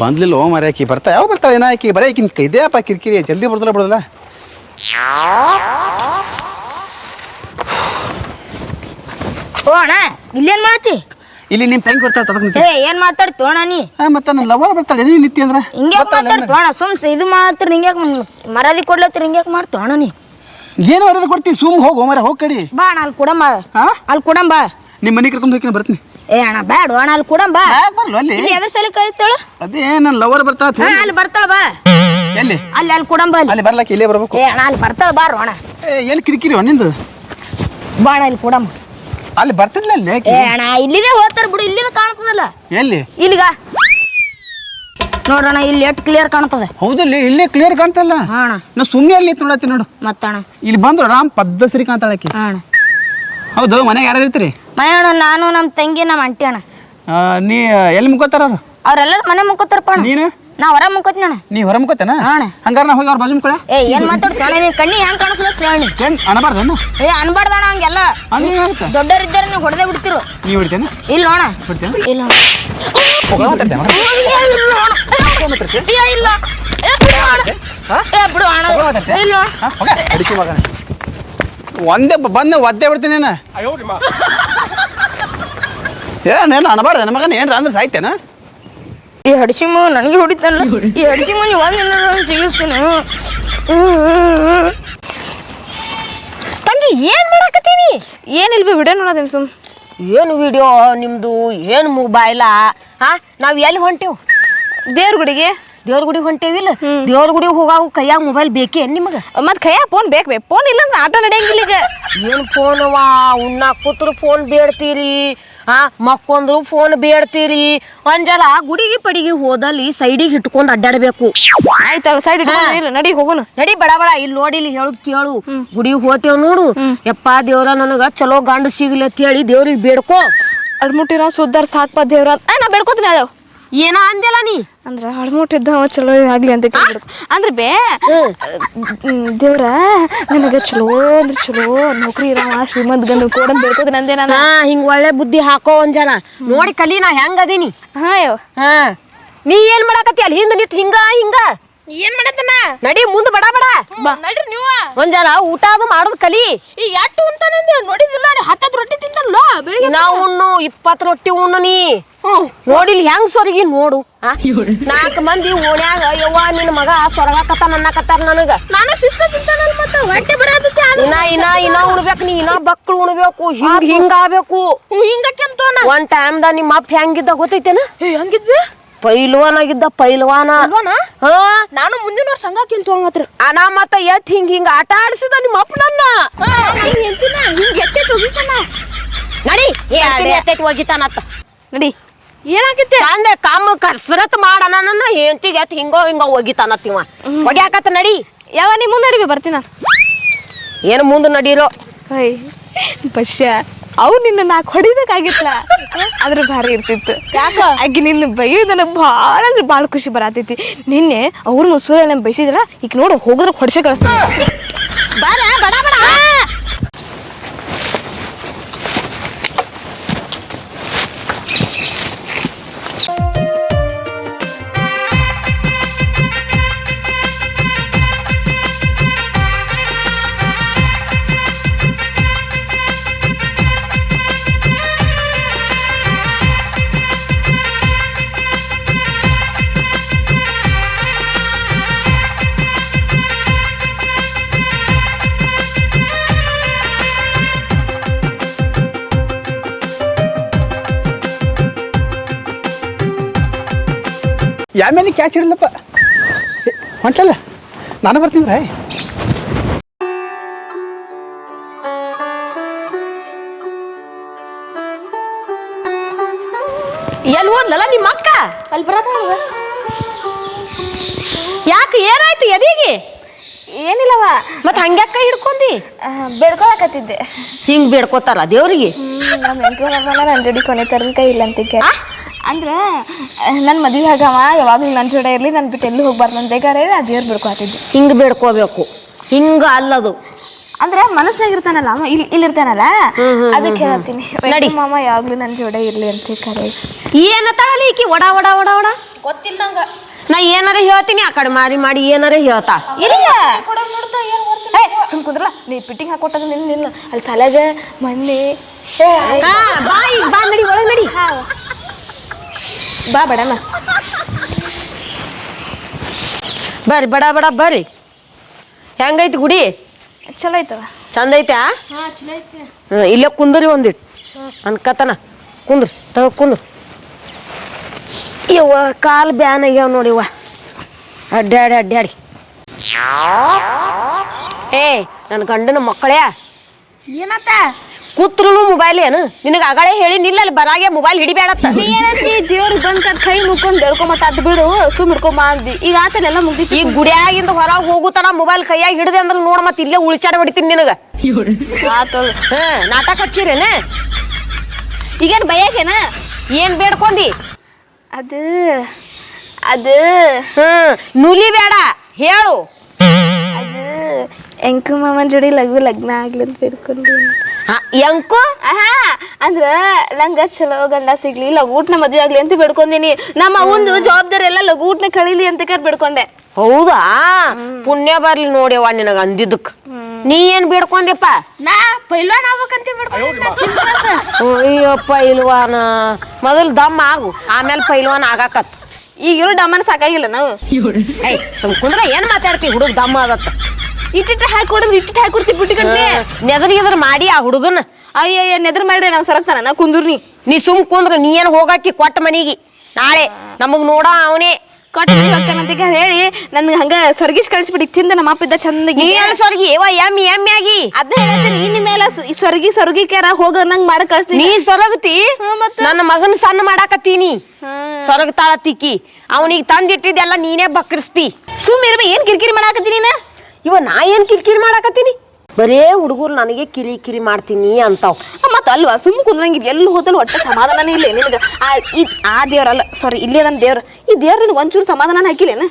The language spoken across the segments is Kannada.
ಬಂದ್ಲಿಲ್ಲ ಓ ಮರ ಆಕಿ ಬರ್ತಾ ಯಾವ ಬರ್ತಾಳೆ ಏನ ಆಕಿ? ಬರೀ ಆಕಿನ ಕೈದೇ ಅಪ್ಪ ಕಿರಿಕಿರಿ ಜಲ್ದಿ ಬರ್ದಲ್ಲ ಬಿಡೋದಲ್ಲ. ಓ ಅಣ್ಣ ಇಲ್ಲೇನ್ ಮಾಡ್ತಿ ಇಲ್ಲಿ ನಿಮ್ಮ ತಂಗಿ ಬರ್ತಾಳೆ ತದಕ್ ಏ ಏನ್ ಮಾತಾಡ್ತಿ ಅಣ್ಣ ನೀ? ಮತ್ತೆ ನನ್ನ ಲವರ್ ಬರ್ತಾಳೆ ನೀ ನಿತ್ತಿ ಅಂದ್ರೆ? ಹಿಂಗೆ ಮಾತಾಡ್ತಿ ಅಣ್ಣ ಸುಮ್ಸ್ ಇದು ಮಾತ್ರ ಹಿಂಗೆ ಮರದಿ ಕೊಡ್ಲತ್ತಿ ಹಿಂಗ್ಯಾಕ್ ಮಾಡ್ತೀವಿ ಅಣ್ಣ ನೀ? ಏನು ಬರೋದು ಕೊಡ್ತಿ? ಸುಮ್ ಹೋಗು ಮರ ಹೋಗಿ ಕಡಿ. ಬಾ ಅಣ್ಣ ಅಲ್ಲಿ ಕೊಡಂಬ ಹಾ ಅಲ್ಲಿ ಕೊಡಂಬ ನಿಮ್ಮ ಮನೆ ಕರ್ಕೊಂಡು ಹೋಗಿ ಬರ್ತೀನಿ. ಏ ಅಣ್ಣ ಬ್ಯಾಡ ಅಣ್ಣ ಅಲ್ಲಿ ಕೊಡಂಬ ಯಾಕೆ ಬರ್ಲು ಅಲ್ಲಿ? ಇಲ್ಲಿ ಎದ್ರ ಸಲ ಕಳಿತಾಳು ಅದೇ ನನ್ನ ಲವರ್ ಬರ್ತಾ ಹಾ ಅಲ್ಲಿ ಬರ್ತಾಳ ಬಾ. ಎಲ್ಲಿ? ಅಲ್ಲಿ ಅಲ್ಲಿ ಕೊಡಂಬ ಅಲ್ಲಿ. ಅಲ್ಲಿ ಬರ್ಲಾಕ ಇಲ್ಲೇ ಬರ್ಬೇಕು? ಏ ಅಣ್ಣ ಅಲ್ಲಿ ಬರ್ತಾಳ ಬಾರೋ ಅಣ್ಣ ಏ ಏನು ಕಿರಿಕಿರಿ ನಿಂದು? ಬಾ ಅಣ್ಣ ಇಲ್ಲಿ ಕೊಡಂಬ ಅಲ್ಲಿ ಬರ್ತಿದ್ಲ ಅಲ್ಲಿ ಆಕಿ? ಏ ಅಣ್ಣ ಇಲ್ಲಿದೆ ಹೋಗ್ತಾರ ಬಿಡು ಇಲ್ಲಿದೆ ಕಾಣ್ತದಲ್ಲ. ಎಲ್ಲಿ? ಇಲ್ಲಿಗ ನೋಡೋಣ ಇಲ್ಲಿ ಎಷ್ಟು ಕ್ಲಿಯರ್ ಕಾಣ್ತದೆ. ಹೌದಲ್ಲಿ ಇಲ್ಲೇ ಕ್ಲಿಯರ್ ಕಾಣ್ತಲ್ಲ ಹಾ ಅಣ್ಣ. ನಾ ಸುಮ್ಮನೆ ಅಲ್ಲಿ ನಿಂತ್ ನೋಡತ್ತಿ ನೋಡು. ಮತ್ತಣ್ಣ. ಇಲ್ಲಿ ಬಂದ್ರು ರಾಮ್ ಪದ್ಧಸರಿ ಕಾಣ್ತಾಳೆ ಆಕಿ. ಹಾ ಅಣ್ಣ. ಹೌದು ಮನೆಗೆ ಯಾರು ಇರ್ತೀರಿ? ಮನೆ ಅಣ್ಣ ನಾನು ನಮ್ಮ ತಂಗಿ ನಮ್ಮ ಅಂಟಿ ಅಣ್ಣ. ಆ, ನೀ ಎಲ್ಲಿ ಮುಕ್ಕೋತಾರ ಅವ್ರು? ಅವ್ರೆಲ್ಲರೂ ಮನೆ ಮುಕ್ಕೋತಾರಪ್ಪ ಅಣ್ಣ. ನೀನು? ನಾ ಹೊರ ಮುಕ್ಕೋತೀನಿ ಅಣ್ಣ. ನೀ ಹೊರ ಮುಕ್ಕೋತೇನ? ಅಣ್ಣ. ಹಂಗಾರ ನಾ ಹೋಗಿ ಅವ್ರ ಬಾಜು ಮುಕ್ಕೊಳ ಏ ಏನ್ ಮಾತಾಡ್ ಅಣ್ಣ ನೀನ್ ಕಣ್ಣಿ ಹೆಂಗ್ ಕಾಣಿಸ್ಲತ್ತಿ ಹೇಳಿ ಏನ್ ಅನಬಾರ್ದೇನು ಏ ಅನ್ಬಾರ್ದು ಅಣ್ಣ ಹಂಗೆಲ್ಲ. ಅಂದ್ರೆ ಏನಾಗುತ್ತೆ ದೊಡ್ಡವರಿದ್ದಾರೆ ನೀವು ಹೊಡೆದೇ ಬಿಡ್ತಿರು. ನೀ ಬಿಡ್ತೇನೆ ಇಲ್ಲ ಅಣ್ಣ. ಬಿಡ್ತೇನೆ ಇಲ್ಲ ಅಣ್ಣ. ಏ, ಇಲ್ಲ ಅಣ್ಣ. ಏ, ಇಲ್ಲ ಏ, ಬಿಡು ಅಣ್ಣ. ಹಾ? ಏ, ಬಿಡು ಅಣ್ಣ. ಇಲ್ಲ ಅಣ್ಣ. ಒಂದೇ ಬಂದ ಬಂದೆ ಒದ್ದೆ ಬಿಡ್ತೀನಿ ನೀನು ಏನೇನು ಅನಬಾರ್ದ ನನ್ನ ಮಗನ ಏನ್ರ ಅಂದ್ರೆ ಸಾಯ್ತೇನ? ಈ ಹಡಸಿಮ ನನಗೆ ಹೊಡಿತಾನಲ್ಲ. ಈ ಹಡಿಸಿಮು ನೀವು ಒಂದು ಸಿಗಿಸ್ತೀನಿ. ತಂಗಿ ಏನು ಮಾಡಕತ್ತೀನಿ? ಏನಿಲ್ಲ ಬಿ ವಿಡಿಯೋ ನೋಡೋದೇನು ಸುಮ್? ಏನು ವಿಡಿಯೋ ನಿಮ್ಮದು ಏನು ಮೊಬೈಲ ಹಾ ನಾವು ಎಲ್ಲಿ ಹೊಂಟೇವು? ದೇವ್ರ ಗುಡಿಗೆ. ದೇವ್ರ ಗುಡಿಗೆ ಹೊಂಟೇವಿಲ್ಲ ದೇವ್ರ ಗುಡಿಗೆ ಹೋಗಾವು ಕೈಯಾಗ ಮೊಬೈಲ್ ಬೇಕೇ ನಿಮಗೆ? ಮತ್ತೆ ಕೈಯಾಗ ಫೋನ್ ಬೇಕು ಬೇಕು. ಫೋನ್ ಇಲ್ಲ ಅಂದ್ರೆ ಆಟ ನಡೆಯಂಗಿಲ್ಲ ಈಗ. ಏನು ಫೋನವಾ ಉಣ್ಣ ಕೂತ್ರು ಫೋನ್ ಬೇಡ್ತೀರಿ. ಹಾ ಮಕ್ಕೊಂದ್ರು ಫೋನ್ ಬೇಡ್ತೀರಿ. ಒಂಜಲ ಗುಡಿಗೆ ಪಡಿಗೆ ಹೋದಲ್ಲಿ ಸೈಡಿಗೆ ಇಟ್ಕೊಂಡು ಅಡ್ಡಾಡಬೇಕು ಆಯ್ತಲ್ಲ ಸೈಡ್ ಇಲ್ಲ ನಡಿ ಹೋಗೋಣ ನಡಿ ಬಡ ಬಡ ಇಲ್ಲಿ ನೋಡಿ ಇಲ್ಲಿ ಹೇಳು ಕೇಳು. ಗುಡಿಗೆ ಹೋತೇವ್ ನೋಡು. ಯಪ್ಪ ದೇವ್ರ ನನಗ ಚಲೋ ಗಂಡ ಸಿಗ್ಲಿ ಅಂತ ಹೇಳಿ ದೇವ್ರಿಗೆ ಬೇಡ್ಕೋ. ಅಡ್ಮುಟ್ಟಿರೋ ಸುದ್ದಾರ್ ಸಾಕ್ಪ ದೇವ್ರ ಏ ನಾ ಬೇಡ್ಕೋತೀನಿ ಅದಾವ ಏನ ಅಂದಿಲ್ಲ ನೀ? ಅಂದ್ರ ಹಡ್ಮುಟ್ಟಿದ್ದ ಚಲೋ ಆಗ್ಲಿ ಅಂತ ಕೇಳ್ಬಿಡು. ಅಂದ್ರೆ ಬೇ ದೇವ್ರ ನನಗ ಚಲೋ ಅಂದ್ರೆ ಚಲೋ ನೌಕರಿ ಇರವ ಶ್ರೀಮಂತ ಗಂಡ ಕೂಡ ಬೇಡ್ಕೋತೀನಿ ಅಂದೆ ನಾನು ಹಾ ಹಿಂಗ್ ಒಳ್ಳೆ ಬುದ್ಧಿ ಹಾಕೋ ಒಂದ್ ಜನ. ನೋಡಿ ಕಲಿ ನಾ ಹೆಂಗ್ ಅದೀನಿ. ಹಾ ಹಾ. ನೀ ಏನ್ ಮಾಡಾಕತ್ತಿ ಅಲ್ಲಿ? ಹಿಂದ ನಿಂತ್ ಹಿಂಗ ಹಿಂಗ? ಏನ್ ಮಾಡತ್ತನ? ನಡಿ ಮುಂದ್ ಬಡ ಬಡ. ನಡ್ರಿ ನೀವು. ಒಂದ್ ಜನ ಊಟ ಅದು ಮಾಡೋದ್ ಕಲಿ. ಈ ಎಟ್ಟು ಅಂತಾನೆ ನೋಡಿದಿಲ್ಲ ಹತ್ತತ್ತು ರೊಟ್ಟಿ ತಿಂತಲ್ಲ ಬೆಳಿಗ್ಗೆ ನಾವು ಉಣ್ಣು ಇಪ್ಪತ್ ರೊಟ್ಟಿ ಉಣ್ಣು ನೀ. ನೋಡಿಲ್ ಹೆಂಗ್ ಸೊರಗಿ ನೋಡು ನಾಲ್ಕು ನಾಲ್ಕ್ ಮಂದಿ ಓಣ್ಯಾಗ ಯವ್ವ ನಿನ್ ಮಗ ಸೊರಗಾಕತ್ತ ನನ್ನಕತ್ತಾರ ನನಗ. ನಾನು ಶಿಸ್ತ ತಿಂತಾನಲ್ಲ ಮತ್ತೆ ಹೊಟ್ಟೆ ಬರತ್ತೆ ಇನ್ನ ಇನ್ನ ಇನ್ನ ಉಣ್ಬೇಕು ನೀ ಇನ್ನ ಬಕ್ಳು ಉಣ್ಬೇಕು ಹಿಂಗ್ ಹಿಂಗ ಆಗ್ಬೇಕು. ಹಿಂಗ ಅಂತ ಒಂದ್ ಟೈಮ್ದ ನಿಮ್ಮ ಅಪ್ಪ ಹೆಂಗಿದ್ದ ಗೊತ್ತೈತೇನ? ಹಂಗಿದ್ವಿ? ಪೈಲ್ವಾನ್. ಆಗಿದ್ದ ಪೈಲ್ವಾನ? ಅಲ್ವಾನ? ಹಾ. ನಾನು ಮುಂದಿನ ವರ್ಷ ಹಂಗ ಕಿಂತು ಹಂಗತ್ರ ಅನಾ ಮತ್ತ ಎತ್ ಹಿಂಗ ಹಿಂಗ ಆಟ ಆಡ್ಸಿದ ನಿಮ್ಮ ಅಪ್ಪನನ್ನ. ಎಂತಿನ ಹಿಂಗೆ ಎತ್ತೆ ತೊಗಿತಾನ ನಡಿ ಎತ್ತೈತಿ ಒಗಿತಾನತ್ತ ನಡಿ. ಏನಾಗಿತ್ತೆ ಚಂದ ಕಾಮ ಕಸರತ್ ಮಾಡಣ ನನ್ನ. ಹೆಂತಿಗೆ ಎತ್ ಹಿಂಗೋ ಹಿಂಗೋ ಒಗಿತಾನತ್ತಿವ ಹಾಕತ್ತ ನಡಿ. ಯಾವ ನೀ ಮುಂದೆ ನಡಿಬಿ ಬರ್ತೀನ ಏನು ಮುಂದೆ ನಡೀರೋ? ಹೈ ಬಶ್ಯ ಅವು ನಿನ್ನ ನಾಲ್ಕು ಹೊಡಿಬೇಕಾಗಿತ್ತ ಅದ್ರ ಭಾರಿ ಇರ್ತಿತ್ತು. ಯಾಕ? ಆಕಿ ನಿನ್ನ ಬೈಯೋದು ನನಗೆ ಭಾಳ ಅಂದ್ರೆ ಭಾಳ ಖುಷಿ ಬರತೈತಿ. ನಿನ್ನೆ ಅವ್ರನ್ನ ಮುಸುಳೆ ನಮ್ಮ ಬೈಸಿದ್ರ ಈಗ ನೋಡು ಹೋಗೋದ್ರ ಹೊಡ್ಸೆ ಕಳಿಸ್ತಾರ ಬಡ ಬಡ. ಯಾಮೇಲೆ ಕ್ಯಾಚ್ ಹಿಡಲಪ್ಪ ಹೊಂಟಲ್ಲ ನಾನು ಬರ್ತೀನಿ ರೇ ಎಲ್ಲಿ ಓದ್ಲಲ್ಲ ನಿಮ್ಮ ಅಕ್ಕ? ಅಲ್ಲಿ ಬರತ್ತ ಯಾಕೆ ಏನಾಯ್ತು ಎದಿಗೆ? ಏನಿಲ್ಲವ. ಮತ್ ಹಂಗ್ಯಾಕ ಹಿಡ್ಕೊಂಡಿ? ಬೇಡ್ಕೊಳಕತ್ತಿದ್ದೆ. ಹಿಂಗ್ ಬೇಡ್ಕೋತಾರ ದೇವ್ರಿಗೆ? ನನ್ನ ಜೋಡಿ ಕೊನೆ ತರನ್ಕ ಇಲ್ಲ ಅಂತಿಕೆ ಅಂದ್ರೆ ನನ್ನ ಮದುವೆ ಆಗವ ಯಾವಾಗಲೂ ನನ್ನ ಜೋಡೆ ಇರಲಿ ನಾನು ಬಿಟ್ಟು ಎಲ್ಲೂ ಹೋಗ್ಬಾರ್ದು ಅಂತ ಬೇಕಾರೆ ಆ ದೇವ್ರು ಬಿಡ್ಕೊತಿದ್ದೆ ಹಿಂಗ್ ಬೇಡ್ಕೋಬೇಕು. ಹಿಂಗ ಅಲ್ಲದು. ಅಂದ್ರೆ ಮನಸ್ನಾಗ ಇರ್ತಾನಲ್ಲ ಅವ ಇಲ್ಲಿ ಇಲ್ಲಿರ್ತಾನಲ್ಲ ಅದಕ್ಕೆ ಹೇಳ್ತೀನಿ. ನಡಿ. ಮಾಮ ಯಾವಾಗಲೂ ನನ್ನ ಜೋಡೆ ಇರ್ಲಿ ಅಂತ ಕರೆ ಏನತ್ತಾಳಲ್ಲ ಈಕಿ? ಒಡ ಒಡ ಒಡ ಒಡ ಗೊತ್ತಿಲ್ಲ ನಂಗ ನಾ ಏನಾರ ಹೇಳ್ತೀನಿ ಆ ಕಡೆ ಮಾರಿ ಮಾಡಿ ಏನಾರ ಹೇಳ್ತಾ. ಇಲ್ಲ. ಏ ಸುಮ್ ಕುಂದ್ರಲ್ಲ. ನೀ ಪಿಟ್ಟಿಂಗ್ ಹಾಕೊಟ್ಟಾಗ ನಿನ್ನ ನಿಲ್ಲ ಅಲ್ಲಿ ಸಾಲಾಗ ಮೊನ್ನೆ ಬಾಯಿ ಬಾ ಈಗ ಬಾ ನಡಿ. ಹಾ ನಡಿ ಬಾ ಬಡನ ಬರ್ರಿ ಬಡ ಬಡ ಬರ್ರಿ. ಹೆಂಗೈತಿ ಗುಡಿ? ಚಲೋ ಐತವ. ಚಂದ ಐತಾ ಹ್ಮ್, ಇಲ್ಲೇ ಕುಂದ್ರಿ ಒಂದಿಟ್ಟು ಅನ್ಕತನ. ಕುಂದ್ರಿ ತಗೋ ಕುಂದ್ರು. ಇವ ಕಾಲು ಬ್ಯಾನ್ ಆಗ್ಯಾವ ನೋಡಿವ್ವ ಅಡ್ಡಾಡಿ ಅಡ್ಡಾಡಿ ಏ ನನ್ನ ಗಂಡನ ಮಕ್ಕಳೇ. ಏನತ್ತ? ಕೂತ್ರು ಮೊಬೈಲ್ ಏನು? ನಿನಗೆ ಅಗಳೇ ಹೇಳಿ ನಿಲ್ಲ ಅಲ್ಲಿ ಬರಾಗೆ ಮೊಬೈಲ್ ಹಿಡಿಬೇಡತ್ತ ನೀ ಏನಂತಿ ದೇವ್ರಿಗೆ ಬಂದ್ ಕಟ್ ಕೈ ಮುಕ್ಕೊಂಡ್ ಬೆಳ್ಕೊಂಬತ್ತ ಅದ್ ಬಿಡು ಸುಮ್ ಹಿಡ್ಕೊಂಬ ಅಂದಿ ಈಗ ಆತನೆಲ್ಲ ಮುಗ್ದಿತ್ತು ಈ ಗುಡಿಯಾಗಿಂದ ಹೊರಗೆ ಹೋಗುತ್ತಾನ ಮೊಬೈಲ್ ಕೈಯಾಗ ಹಿಡಿದೆ ಅಂದ್ರೆ ನೋಡ ಮತ್ತೆ ಇಲ್ಲೇ ಉಳಿಚಾಡ ಹೊಡಿತೀನಿ ನಿನಗ ಆತು ಹಾ ನಾಟಕ ಹಚ್ಚಿರೇನ? ಈಗೇನ್ ಬಯಕೇನ? ಏನ್ ಬೇಡ್ಕೊಂಡಿ? ಅದು ಅದು. ಹ್ಮ್ ನುಲಿ ಬೇಡ ಹೇಳು. ಅದು ಎಂಕು ಮಾಮನ್ ಜೋಡಿ ಲಘು ಲಗ್ನ ಆಗ್ಲಿ ಅಂತ ಬೇಡ್ಕೊಂಡಿ ಎಂಕು? ಆಹಾ ಅಂದ್ರ ನಂಗ ಚಲೋ ಗಂಡ ಸಿಗ್ಲಿ ಲಗೂಟ್ನ ಮದ್ವೆ ಆಗ್ಲಿ ಅಂತ ಬೇಡ್ಕೊಂದಿನಿ. ನಮ್ಮ ಒಂದು ಜವಾಬ್ದಾರಿ ಎಲ್ಲ ಲಗೂಟ್ನ ಕಳೀಲಿ ಅಂತ ಕರ್ ಬೇಡ್ಕೊಂಡೆ. ಹೌದಾ? ಪುಣ್ಯ ಬರ್ಲಿ ನೋಡ್ಯವ್ವ ನಿನಗ ಅಂದಿದ್ದಕ್. ನೀ ಏನ್ ಬೇಡ್ಕೊಂಡ್ಯಪ್ಪ ನಾ ಪೈಲ್ವಾನ್ ಆಗ್ಬೇಕಂತ ಅಯ್ಯೋ ಪೈಲ್ವಾನ. ಮೊದಲು ದಮ್ ಆಗು ಆಮೇಲೆ ಪೈಲ್ವಾನ್ ಆಗಾಕತ್. ಈಗಿರೋ ಡಮ್ಮನ ಸಾಕಾಗಿಲ್ಲ ನಾವು. ಏನ್ ಮಾತಾಡ್ತಿ? ಹುಡುಗ ದಮ್ ಆಗತ್ತ ಇಟ್ಟಿಟ್ಟು ಹಾಕಿ ಕೊಡೋದು ಇಟ್ಟಿಟ್ಟು ಹಾಕಿ ಕೊಡ್ತೀವಿ ಬಿಟ್ಟು ನೆದರ್ ಮಾಡಿ ಆ ಹುಡುಗನ. ಅಯ್ಯಯ್ಯ ನೆದ್ರ ಮಾಡ್ರಿ ನಾವು ಸರಕ್ತಾನ ನಾ ಕುಂದೂರ್ನಿ ನೀ. ಸುಮ್ ಕುಂದ್ರ ನೀ ಏನ್ ಹೋಗಾಕಿ ಕೊಟ್ಟ ಮನಿಗೆ? ನಾಳೆ ನಮಗ್ ನೋಡ ಅವನೇ. ಕೊಟ್ಟ ಹೇಳಿ ನನ್ಗ ಹಂಗ ಸರ್ಗಿಸ್ ಕಳಿಸ್ಬಿಟ್ಟು ತಿಂದ ನಮ್ಮ ಅಪ್ಪ ಇದ್ದ ಚಂದಗಿ ನೀ ಏನ್ ಸ್ವರ್ಗಿ? ಏವ ಆಗಿ. ಅದ ಹೇಳ್ತೀನಿ ನಿನ್ನ ಮೇಲೆ ಸ- ಸ್ವರ್ಗಿ ಸ್ವರ್ಗಿಕ್ಯಾರ ಹೋಗ ನಂಗ್ ಮಾಡ ಕಳಿಸ್ತೀನಿ. ನೀ ಸೊರಗತಿ? ನನ್ನ ಮಗನ ಸಣ್ಣ ಮಾಡಾಕತ್ತೀನಿ. ಸೊರಗ್ತಾಳ ತಿಕ್ಕಿ ಅವನಿಗೆ ತಂದಿಟ್ಟಿದ್ದೆಲ್ಲ ನೀನೇ ಬಕ್ರಿಸ್ತಿ. ಸುಮ್ ಇರ್ಬೇ ಏನ್ ಕಿರಿಕಿರಿ ಮಾಡಾಕತ್ತೀನಿ ನೀನ? ಇವ ನಾ ಏನ್ ಕಿರಿಕಿರಿ ಮಾಡಾಕತ್ತೀನಿ? ಬರೇ ಹುಡುಗರು ನನಗೆ ಕಿರಿ ಕಿರಿ ಮಾಡ್ತೀನಿ ಅಂತಾವ್. ಮತ್ತ ಅಲ್ವಾ? ಸುಮ್ ಕುಂದ್ರಂಗಿದ್ ಎಲ್ಲಿ ಹೋದಲ್ ಒಟ್ಟ ಸಮಾಧಾನನೇ ಇಲ್ಲ ನಿನಗ? ಆ ಇದ್ ಆ ದೇವ್ರಲ್ಲ ಸಾರಿ ಇಲ್ಲೇ ನನ್ನ ದೇವ್ರ. ಈ ದೇವ್ರ ನಿನಗೆ ಒಂಚೂರು ಸಮಾಧಾನ ಹಾಕಿಲ್ಲೇನ?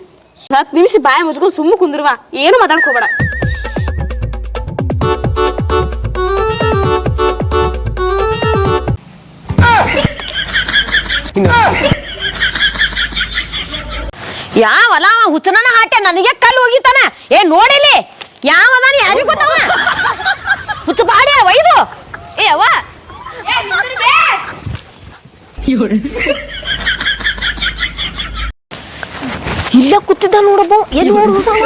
ಹತ್ತು ನಿಮಿಷ ಬಾಯ ಮುಚ್ಕೊಂಡು ಸುಮ್ಮ ಕುಂದ್ರವಾ. ಏನು ಮಾತಾಡ್ಕೋಬೇಡ ಯಾವಲ್ಲ ಅವ ಹುಚ್ಚನನ ನನಗೆ ಕಲ್ಲು ಹೋಗಿತಾನ ಏ, ನೋಡಿಲಿ. ಯಾವದಾನ ಯಾರಿಗೂ ಗೊತ್ತವ? ಹುಚ್ಚ ಬಾಡಿ ಇದು ಏ ಅವ ಇಲ್ಲ ಕೂತಿದ್ದ ನೋಡಬ್ಬ ಎಲ್ಲಿ ನೋಡುದವ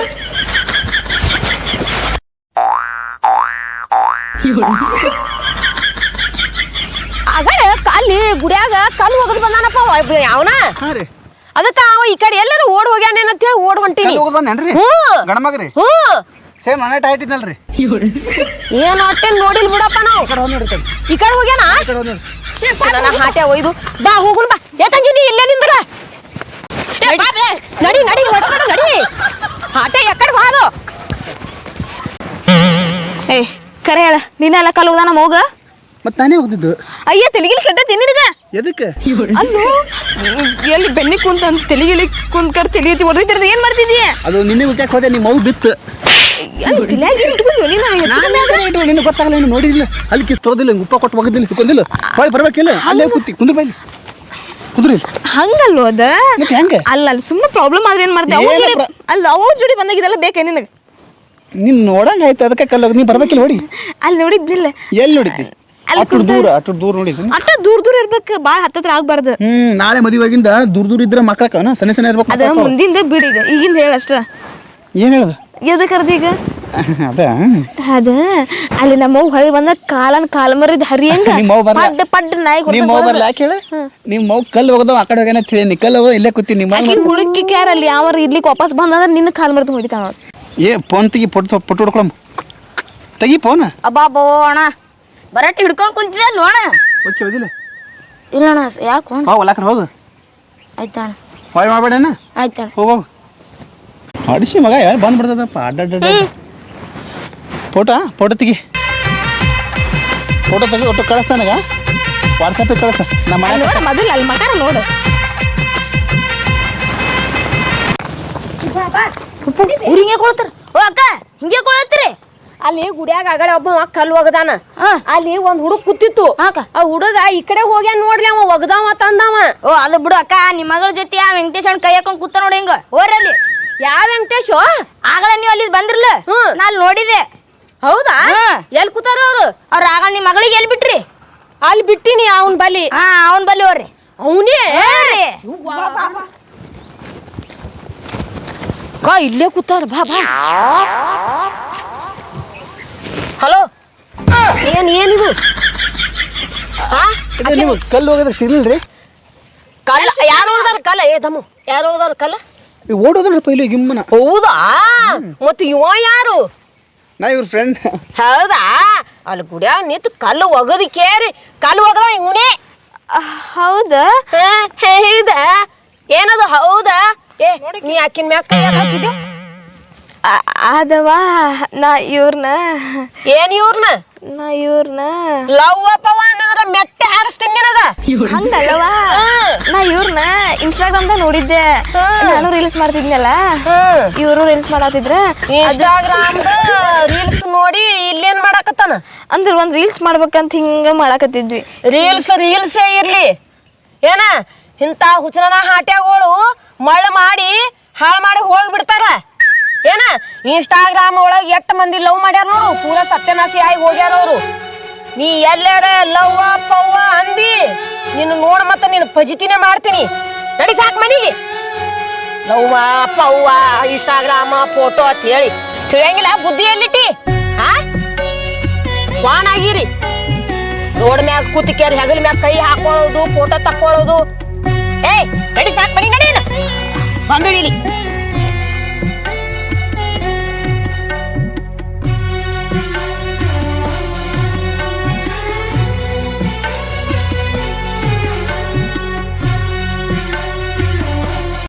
ಅಗಡೆ, ಕಾಲಿ, ಗುಡಿಯಾಗ ಕಲ್ಲು ಹೋಗದ್ ಬಂದಾನಪ್ಪ ಯಾವನ? ಅದಕ್ಕ ಅವ ಈ ಕಡೆ ಎಲ್ಲರೂ ಓಡ್ ಹೋಗ್ಯಾನೇನ ಅಂತ ಹೇಳಿ ಓಡ್ ಹೊಂಟೀನಿ. ಹೋಗಿ ಬಂದೇನ್ರಿ? ಹ್ಞೂ. ಗಣಮಗ್ರಿ ಹ್ಞೂ. ಸೇಮ್ ಮನೆ ಟೈಟ್ ಇದ್ನಲ್ರಿ ಏನ್ ಹೊಟ್ಟೆ ನೋಡಿಲ್ ಬಿಡಪ್ಪ ನಾವು? ಈ ಕಡೆ ಹೋಗಿ ನೋಡ್ರಿ ಈ ಕಡೆ ಹೋಗ್ಯಾನ? ಕಡೆ ಹೋಗಿ ನನ್ನ ಹಾಟೆ ಒಯ್ದು. ಬಾ ಹೋಗುನ್ ಬಾ. ಏ ತಂಗಿ ನೀ ಇಲ್ಲೇ ನಿಂದ್ರ? ನಡಿ. ನಡಿ ಹೊಡ್ಕೊಂಡು ನಡಿ. ಹಾಟೆ ಎಕ್ಕಡೆ ಬಾದು ಏ ಕರೆ ಹೇಳ. ನೀನೆಲ್ಲ ಕಲ್ ಹೋದ ನಮ್ಮ ಹೋಗ ಮತ್ತೆ ನಾನೇ ಹೋಗ್ತಿದ್ದು ಅಯ್ಯ ತಿಳಿಗಿಲ್ ಕೆಟ್ಟತಿ ನಿನಗ? ಎದಕ್ಕೆ? ಅಲ್ಲೋ? ಎಲ್ಲಿ ಬೆನ್ನಿ ಕುಂತ ಅಂತ ತೆಲಿಗಿಲಿ ಕುಂತ್ ಕರ್ ತೆಲಿ ಹೊಡೆದಿರ್ದ ಏನ್ ಮಾಡ್ತಿದೀಯ ಅದು ನಿನ್ನೆ ಉಗ್ಯಾಕ ಹೋದೆ ನಿಮ್ಮ ಮಗು ಬಿತ್ತು. ಅಲ್ಲಿ ತಲ್ಯಾಗ ಏನ್ ನೀನು? ಹೆಚ್ಚು ನಾನು ಯಾಕಂದ್ರೆ ಇಟ್ಟು ನಿನಗೆ ಗೊತ್ತಾಗಲ್ಲ ನೀನು ನೋಡಿದಿಲ್ಲ ಅಲ್ಲಿ ಕಿಸ್ ತೋದಿಲ್ಲ ಉಪ್ಪ ಕೊಟ್ಟು ಹೋಗೋದಿಲ್ಲ ಕುಂದಿಲ್ಲ ಹೊಯ್ ಬರ್ಬೇಕಿಲ್ಲ? ಅಲ್ಲೇ ಕೂತಿ ಕುಂದ್ರ ಬೈಲಿ ಕುಂದ್ರಿ ಹಂಗಲ್ವ ಅದ? ಮತ್ತೆ ಹೆಂಗೆ? ಅಲ್ಲ ಅಲ್ಲಿ ಸುಮ್ಮನೆ ಪ್ರಾಬ್ಲಮ್ ಆದ್ರೆ ಏನ್ ಮಾಡ್ದೆ ಅಲ್ಲ ಅವ್ರ ಜೋಡಿ ಬಂದಾಗಿದೆಲ್ಲ ಬೇಕೇ ನಿನಗೆ? ನಿನ್ ನೋಡಂಗ ಆಯ್ತು ಅದಕ್ಕೆ ಕಲ್ಲ ನೀ ಬರ್ಬೇಕಿಲ್ಲ ನೋಡಿ ಅಲ್ಲಿ ನೋಡಿದ್ನಿಲ್ಲ. ಎಲ್ಲಿ ನೋಡಿದ್ದಿ? ಅಷ್ಟು ದೂರ ಅಷ್ಟು ದೂರ ನೋಡಿದ್ದೀನಿ ದೂರ ದೂರ ಇರ್ಬೇಕು ಬಾಳ ಹತ್ತತ್ರ ಆಗ್ಬಾರ್ದು. ಹ್ಮ್ ನಾಳೆ ಮದುವೆಗಿಂದ ದೂರ ದೂರ ಇದ್ರೆ ಮಕ್ಕಳಕ್ಕ ಸಣ್ಣ ಸಣ್ಣ ಇರ್ಬೇಕು ಅದ ಮುಂದಿಂದ ಬಿಡಿ ಈಗ ಈಗಿಂದ ಹೇಳ ಅಷ್ಟ. ಏನ್ ಹೇಳದ? ಎದ ಕರ್ದ ಈಗ? ಅದ ಅದ ಅಲ್ಲಿ ನಮ್ಮ ಹೊಳಿ ಬಂದ ಕಾಲನ್ ಕಾಲ ಮರಿದ್ ಹರಿ ನಿಮ್ಮ ಅವ್ವ ಬರ್ಲ. ಪಡ್ ಪಡ್ ನಾಯಿ ನಿಮ್ಮ ಮಗು ಬರ್ಲ ಯಾಕೆ ಹೇಳ? ನಿಮ್ಮ ಮಗು ಕಲ್ಲು ಹೋಗದವ ಆ ಕಡೆ ಹೋಗ್ಯಾನ ಅಂತ ಹೇಳಿ. ಕಲ್ಲು ಹೋಗೋದು ಇಲ್ಲೇ ಕೂತಿ ನಿಮ್ಮ ಆಕಿ ಹುಡುಕಿ ಕ್ಯಾರ ಅಲ್ಲಿ ಯಾವ ಇರ್ಲಿಕ್ಕೆ ವಾಪಸ್ ಬಂದ ನಿನ್ನ ಕಾಲ್ ಮರದ ಹೋಗಿ ಅವ್ಳು. ಏ ಫೋನ್ ತೆಗಿ ಪೊಟ್ಟು ಪೊಟ್ಟು ಹೊಡ್ಕೊಳಮ್ ತೆಗಿ ಫೋನ್ ಅಬ್ಬಾ ಬೋ ಅಣ್ಣ. ಬರಟ್ ಹಿಡ್ಕೊಂಡ್ ಕುಂತಿದ್ದೆ ನೋಣ ಓಕೆ ಓದಿಲ್ಲ ಇಲ್ಲ ಅಣ್ಣ ಯಾಕೆ ಹೋಗ್ ಹೋಗು ಹೋಗು. ಆಯ್ತಣ್ಣ. ಹೊಯ್ ಮಾಡ್ಬೇಡಣ್ಣ. ಆಯ್ತಣ್ಣ. ಹೋಗು ಅಡಿಸಿ ಮಗ ಯಾರು ಬಂದ್ಬಿಡ್ತದಪ್ಪ ಅಡ್ಡ ಫೋಟೋ ಫೋಟೋ ತೆಗಿ. ಫೋಟೋ ತೆಗಿ ಒಟ್ಟು ಕಳಿಸ್ತಾನಗ ವಾಟ್ಸಪ್ಪಿಗೆ ಕಳಿಸ. ನಮ್ಮ ಮನೆ ನೋಡ ಮೊದಲು ಅಲ್ಲಿ ಮಗ ನೋಡು. ಹಿಂಗೆ ಕೊಳ್ತಾರ ಓ ಅಕ್ಕ ಹಿಂಗೆ ಕೊಳತ್ತೀರಿ ಅಲ್ಲಿ ಗುಡಿಯಾಗ ಆಗಡೆ ಒಬ್ಬ ಕಲ್ಲು ಒಗದಾನ. ಅಲ್ಲಿ ಒಂದ್ ಹುಡುಗ ಕೂತಿತ್ತು. ಆ ಹುಡುಗ ಈ ಕಡೆ ಹೋಗ್ಯಾನ ನೋಡ್ಲಿ ಅವ ಒಗದಾವ ತಂದವ ಓ ಅದು ಬಿಡು ಅಕ್ಕ ನಿಮ್ಮ ಮಗಳ ಜೊತೆ ಆ ವೆಂಕಟೇಶ್ ಕೈ ಹಾಕೊಂಡ್ ಕೂತ ನೋಡಿ ಹಿಂಗ. ಓರಲ್ಲಿ ಯಾವ ವೆಂಕಟೇಶ್? ಆಗಲ್ಲ ನೀವು ಅಲ್ಲಿ ಬಂದ್ರಲ್ಲ? ನಾನು ನೋಡಿದೆ. ಹೌದಾ? ಎಲ್ಲಿ ಎಲ್ ಕೂತಾರ ಅವ್ರು? ಅವ್ರ ಆಗ ನಿಮ್ಮ ಮಗಳಿಗೆ ಎಲ್ಲಿ ಬಿಟ್ರಿ? ಅಲ್ಲಿ ಬಿಟ್ಟಿನಿ ಅವನ್ ಬಲಿ ಹಾ ಅವನ್ ಬಲ್ಲಿ ಅವ್ರಿ ಅವನೇ. ಕಾ ಇಲ್ಲೇ ಕೂತಾರ ಬಾ ಬಾ. ಹಲೋ? ಏನು ಏನಿದು ಆ? ಇದು ನೀವು ಕಲ್ಲು ಹೋಗಿದ್ರೆ ಸಿಗ್ಲಿಲ್ರಿ? ಕಲ್ಲ ಯಾರು ಹೋದಾರ ಕಲ್ಲ? ಏ ದಮ್ಮು ಯಾರು ಹೋದಾರ ಕಲ್ಲ? ಈಗ ಪೈಲು ಇಲ್ಲಿ ಗಿಮ್ಮನ. ಹೌದಾ? ಮತ್ತ ಇವ ಯಾರು? ನಾ ಇವ್ರ ಫ್ರೆಂಡ್ ಹೌದಾ? ಅಲ್ಲಿ ಗುಡಿಯ ನಿಂತು ಕಲ್ಲು ಒಗದು ಕೇರಿ ಕಲ್ಲು ಒಗದ ಇವನೇ ಹೌದಾ? ಹೌದಾ ಏನದು ಹೌದಾ? ಏ ನೀ ಆಕಿನ ಮ್ಯಾಕ ಕೈ ಹಾಕಿದ್ಯೋ? ಆದವಾ ನಾ ಇವ್ರನ್ನ ಏನ್ ಇವ್ರನ್ನ ನಾ ಇವ್ರನ್ನ ಲವ್ ಅಪ್ಪವ ಅನ್ನದ್ರ ಮೆಟ್ಟೆ ಹಾರಿಸ್ತೀನಿ ನಿನಗ. ಹಂಗಲ್ಲವಾ? ನಾ ಇವ್ರನ್ನ ಇನ್ಸ್ಟಾಗ್ರಾಮ್ದಾಗ ನೋಡಿದ್ದೆ. ನಾನು ರೀಲ್ಸ್ ಮಾಡ್ತಿದ್ನಲ್ಲ? ಇವರು ರೀಲ್ಸ್ ಮಾಡತ್ತಿದ್ರ ಇನ್ಸ್ಟಾಗ್ರಾಮ್ ರೀಲ್ಸ್ ನೋಡಿ ಇಲ್ಲೇನ್ ಮಾಡಾಕತ್ತಾನ? ಅಂದ್ರೆ ಒಂದ್ ರೀಲ್ಸ್ ಮಾಡ್ಬೇಕಂತ ಹಿಂಗ ಮಾಡಾಕತ್ತಿದ್ವಿ. ರೀಲ್ಸ್ ರೀಲ್ಸೇ ಇರ್ಲಿ. ಏನ? ಇಂಥ ಹುಚ್ಚನ ಹಾಟ್ಯಾಗಳು ಮಳ್ಳ ಮಾಡಿ ಹಾಳು ಮಾಡಿ ಹೋಗಿ ಬಿಡ್ತಾರ ಏನ ಇನ್ಸ್ಟಾಗ್ರಾಮ್ ಒಳಗೆ ಎಷ್ಟು ಮಂದಿ ಲವ್ ಮಾಡ್ಯಾರ ನೋಡು. ಪೂರ ಸತ್ಯನಾಶಿ ಆಗಿ ಹೋಗ್ಯಾರ ಅವರು. ನೀ ಎಲ್ಲಾರ ಲವ್ ಪವ್ವ ಅಂದಿ. ನಿನ್ನ ನೋಡ ಮತ್ತೆ ನಿನ್ನ ಪಜಿತಿನೇ ಮಾಡ್ತೀನಿ. ನಡಿ ಸಾಕ್ ಮನಿಗೆ ಲವ್ವ ಪವ್ವ ಇನ್ಸ್ಟಾಗ್ರಾಮ ಫೋಟೋ ಅಂತ ಹೇಳಿ. ತಿಳಿಯಂಗಿಲ್ಲ, ಬುದ್ಧಿ ಎಲ್ಲಿಟ್ಟಿ? ಹಾ ವಾನ್ ಆಗಿರಿ. ರೋಡ್ ಮ್ಯಾಗ ಕೂತಿಕ್ಯಾರ, ಹೆಗಲ ಮ್ಯಾಗ ಕೈ ಹಾಕೊಳ್ಳೋದು ಫೋಟೋ ತಕ್ಕೊಳ್ಳೋದು ಏಯ್, ನಡಿ ಸಾಕ್ ಮನಿ ನಡಿ. ಬಂದಿಡಿಲಿ